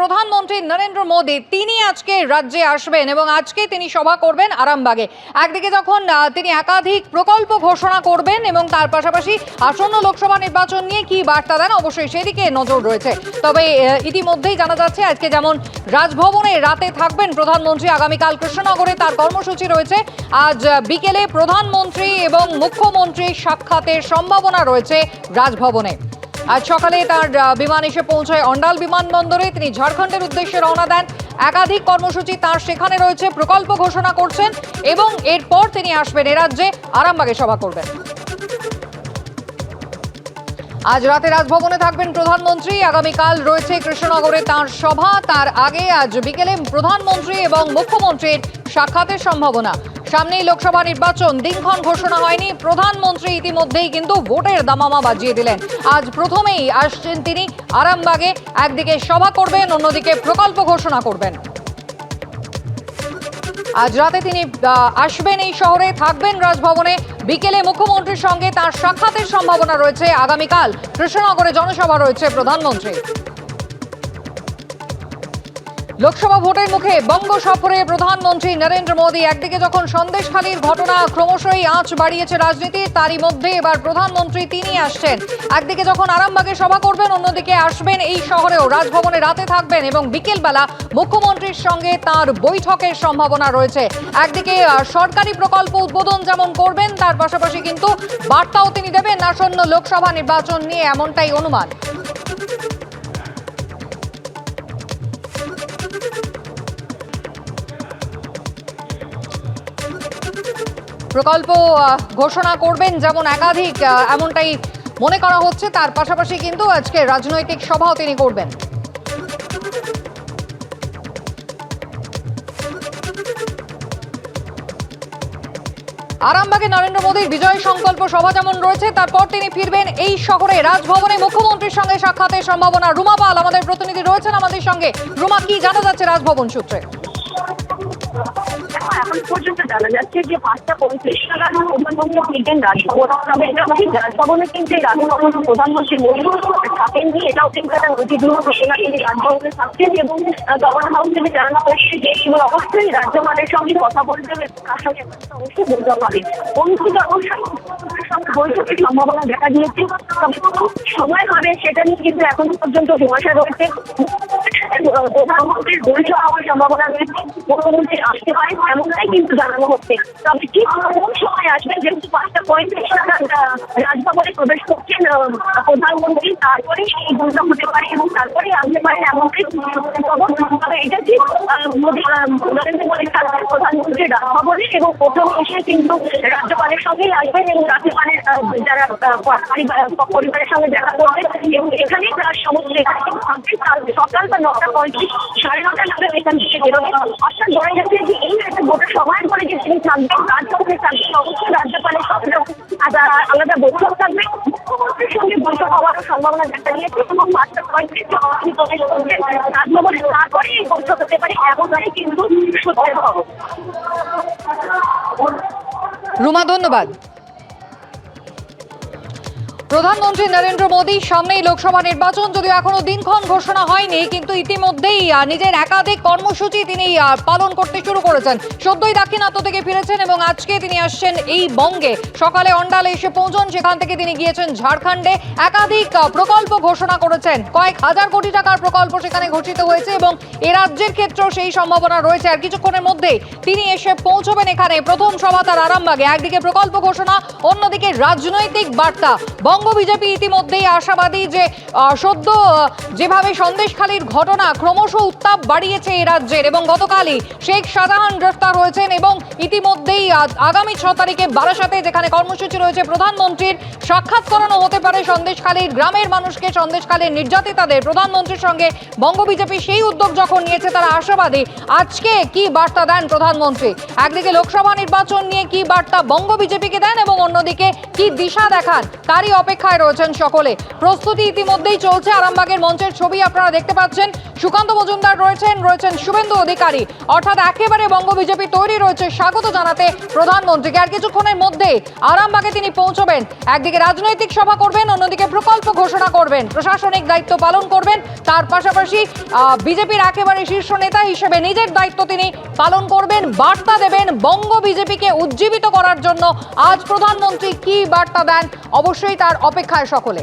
প্রধানমন্ত্রী নরেন্দ্র মোদী, তিনি আজকে রাজ্যে আসবেন এবং আজকে তিনি সভা করবেন আরামবাগে। একদিকে যখন তিনি একাধিক প্রকল্প ঘোষণা করবেন এবং তার পাশাপাশি আসন্ন লোকসভা নির্বাচন নিয়ে কি বার্তা দেন, অবশ্যই সেদিকে নজর রয়েছে। তবে ইতিমধ্যেই জানা যাচ্ছে, আজকে যেমন রাজভবনে রাতে থাকবেন প্রধানমন্ত্রী, আগামীকাল কৃষ্ণনগরে তার কর্মসূচি রয়েছে। আজ বিকেলে প্রধানমন্ত্রী এবং মুখ্যমন্ত্রীর সাক্ষাতের সম্ভাবনা রয়েছে রাজভবনে। আজ সকালে তার বিমান এসে পৌঁছায় অন্ডাল বিমানবন্দরে। তিনি ঝাড়খণ্ডের উদ্দেশ্যে রওনা দেন। একাধিক কর্মসূচি তার সেখানে রয়েছে, প্রকল্প ঘোষণা করছেন এবং এরপর তিনি আসবেন এ রাজ্যে। আরামবাগে সভা করবেন। আজ রাতে রাজভবনে থাকবেন প্রধানমন্ত্রী। আগামীকাল রয়েছে কৃষ্ণনগরে তার সভা। তার আগে আজ বিকেলে প্রধানমন্ত্রী এবং মুখ্যমন্ত্রীর সাক্ষাতের সম্ভাবনা। সামনেই লোকসভা নির্বাচন। দিনক্ষণ ঘোষণা হয়নি। প্রধানমন্ত্রী ইতিমধ্যেই কিন্তু ভোটের দামামা বাজিয়ে দিলেন। আজ প্রথমেই আসছেন তিনি আরামবাগে। একদিকে সভা করবেন, অন্যদিকে প্রকল্প ঘোষণা করবেন। আজ রাতে তিনি আসবেন এই শহরে, থাকবেন রাজভবনে। বিকেলে মুখ্যমন্ত্রীর সঙ্গে তার সাক্ষাতের সম্ভাবনা রয়েছে। আগামীকাল কৃষ্ণনগরে জনসভা রয়েছে প্রধানমন্ত্রী লোকসভা ভোটের মুখে বঙ্গ সফরে প্রধানমন্ত্রী নরেন্দ্র মোদী। একদিকে যখন সন্দেশখালীর ঘটনা ক্রমশই আঁচ বাড়িয়েছে রাজনীতি, তারই মধ্যে এবার প্রধানমন্ত্রী তিনি আসছেন। একদিকে যখন আরামবাগে সভা করবেন, অন্যদিকে আসবেন এই শহরেও। রাজভবনে রাতে থাকবেন এবং বিকেলবেলা মুখ্যমন্ত্রীর সঙ্গে তার বৈঠকের সম্ভাবনা রয়েছে। একদিকে সরকারি প্রকল্প উদ্বোধন যেমন করবেন, তার পাশাপাশি কিন্তু বার্তাও তিনি দেবেন আসন্ন লোকসভা নির্বাচন নিয়ে এমনটাই অনুমান। প্রকল্প ঘোষণা করবেন যেমন একাধিক এমনটাই মনে করা হচ্ছে। তার পাশাপাশি কিন্তু আজকে রাজনৈতিক সভাও তিনি করবেন। আরামবাগে নরেন্দ্র মোদীর বিজয় সংকল্প সভা যেমন রয়েছে, তারপর তিনি ফিরবেন এই শহরে। রাজভবনে মুখ্যমন্ত্রীর সঙ্গে সাক্ষাতের সম্ভাবনা। রুমা পাল, আমাদের প্রতিনিধি রয়েছেন আমাদের সঙ্গে। রুমা, কি জানা যাচ্ছে রাজভবন সূত্রে? এখন পর্যন্ত জানা যাচ্ছে যে পাঁচটা পঁয়ত্রিশ নাগাদ প্রধানমন্ত্রী ফিরবেন রাজভবন তবে এটা ঠিক রাজভবনে কিন্তু রাজভবনে প্রধানমন্ত্রী মোদী থাকেননি এটাও কিন্তু একটা ঐতিহ্য ঘোষণা তিনি রাজভবনে থাকছেন এবং গভর্নর হাউস থেকে জানানো হয়েছে যে অবশ্যই রাজ্যপালের সঙ্গে কথা বলতে হবে তার সঙ্গে অবশ্যই বলতে হবে অনুষ্ঠিত অবশ্যই বৈঠকের সম্ভাবনা দেখা দিয়েছে সময় হবে সেটা নিয়ে কিন্তু এখনও পর্যন্ত ধোঁয়াশা রয়েছে প্রধানমন্ত্রীর বৈঠক হওয়ার সম্ভাবনা রয়েছে মুখ্যমন্ত্রী আসতে পারেন কিন্তু জানানো হচ্ছে। তবে ঠিক কোন সময় আসবেন? যেহেতু পাঁচটা পঁয়ত্রিশ রাজভবনে প্রবেশ করছেন প্রধানমন্ত্রী তারপরে এই বৈঠক হতে পারে এবং তারপরে আসতে পারেন এমনটাই তবে এটা ঠিক মোদী নরেন্দ্র মোদী প্রধানমন্ত্রী রাজভবনে এবং প্রথম এসে কিন্তু রাজ্যপালের সঙ্গেই আসবেন এবং রাজ্যপালের যারা পরিবার- পরিবারের সঙ্গে দেখা করবেন এবং এখানে তার সমস্ত সকাল বা নটা পঁয়ত্রিশ, সাড়ে নটা নাগাদ এখান থেকে বেরোবেন। অর্থাৎ ধরা যাচ্ছে যে এই একটা গোটা সময়ের পরে যে তিনি থাকবেন রাজভবনে থাকবেন, অবশ্যই রাজ্যপালের সঙ্গে আলাদা বৈঠক থাকবে। মুখ্যমন্ত্রীর সঙ্গে বৈঠক হওয়ার সম্ভাবনা দেখা দিয়েছে এবং মাত্র পঁয়ত্রিশ প্রবেশ করছেন রাজভবনে তারপরে এই বৈঠক হতে পারে, এমনটাই কিন্তু সত্যি খবর। রুমা, ধন্যবাদ। প্রধানমন্ত্রী নরেন্দ্র মোদী, সামনেই লোকসভা নির্বাচন। যদিও এখনও দিনক্ষণ ঘোষণা হয়নি, কিন্তু ইতিমধ্যেই নিজের একাধিক কর্মসূচি তিনি পালন করতে শুরু করেছেন। সদ্যই দাক্ষিণাত্য থেকে ফিরেছেন এবং আজকে তিনি আসছেন এই বঙ্গে। সকালে অন্ডালে এসে পৌঁছন, সেখান থেকে তিনি গিয়েছেন ঝাড়খণ্ডে। একাধিক প্রকল্প ঘোষণা করেছেন। কয়েক হাজার কোটি টাকার প্রকল্প সেখানে ঘোষিত হয়েছে এবং এ রাজ্যের ক্ষেত্রেও সেই সম্ভাবনা রয়েছে। আর কিছুক্ষণের মধ্যেই তিনি এসে পৌঁছবেন এখানে। প্রথম সভা তার আরামবাগে। একদিকে প্রকল্প ঘোষণা, অন্যদিকে রাজনৈতিক বার্তা। বঙ্গ বিজেপি ইতিমধ্যেই আশাবাদী যে সদ্য যেভাবে সন্দেশখালীর ঘটনা ক্রমশ উত্তাপ বাড়িয়েছে এই রাজ্যের এবং গতকালই শেখ শাহজাহান গ্রেফতার হয়েছেন এবং ইতিমধ্যেই আগামী ছ তারিখে বারাসাতে যেখানে কর্মসূচি রয়েছে, প্রধানমন্ত্রীর সাক্ষাৎ করানো হতে পারে সন্দেশখালীর গ্রামের মানুষকে। সন্দেশখালীর নির্যাতিতাদের প্রধানমন্ত্রীর সঙ্গে বঙ্গ বিজেপি সেই উদ্যোগ যখন নিয়েছে, তারা আশাবাদী। আজকে কি বার্তা দেন প্রধানমন্ত্রী? একদিকে লোকসভা নির্বাচন নিয়ে কি বার্তা বঙ্গ বিজেপিকে দেন এবং অন্যদিকে কি দিশা দেখান? তারই অপেক্ষা অপেক্ষায় রয়েছেন সকলে। প্রস্তুতি ইতিমধ্যেই চলছে আরামবাগের মঞ্চের ছবি আপনারা দেখতে পাচ্ছেন। সুকান্ত মজুমদার রয়েছেন রয়েছেন শুভেন্দু অধিকারী। অর্থাৎ একেবারে বঙ্গ বিজেপি তৈরি রয়েছে, স্বাগত জানাতে প্রধানমন্ত্রীকে। আর কিছুক্ষণের মধ্যে আরামবাগে তিনি পৌঁছবেন। একদিকে রাজনৈতিক সভা করবেন, অন্যদিকে প্রকল্প ঘোষণা করবেন। প্রশাসনিক দায়িত্ব পালন করবেন। তার পাশাপাশি বিজেপির একেবারে শীর্ষ নেতা হিসেবে নিজের দায়িত্ব তিনি পালন করবেন, বার্তা দেবেন বঙ্গ বিজেপিকে উজ্জীবিত করার জন্য। আজ প্রধানমন্ত্রী কি বার্তা দেন? অবশ্যই তার অপেক্ষায় সকলে।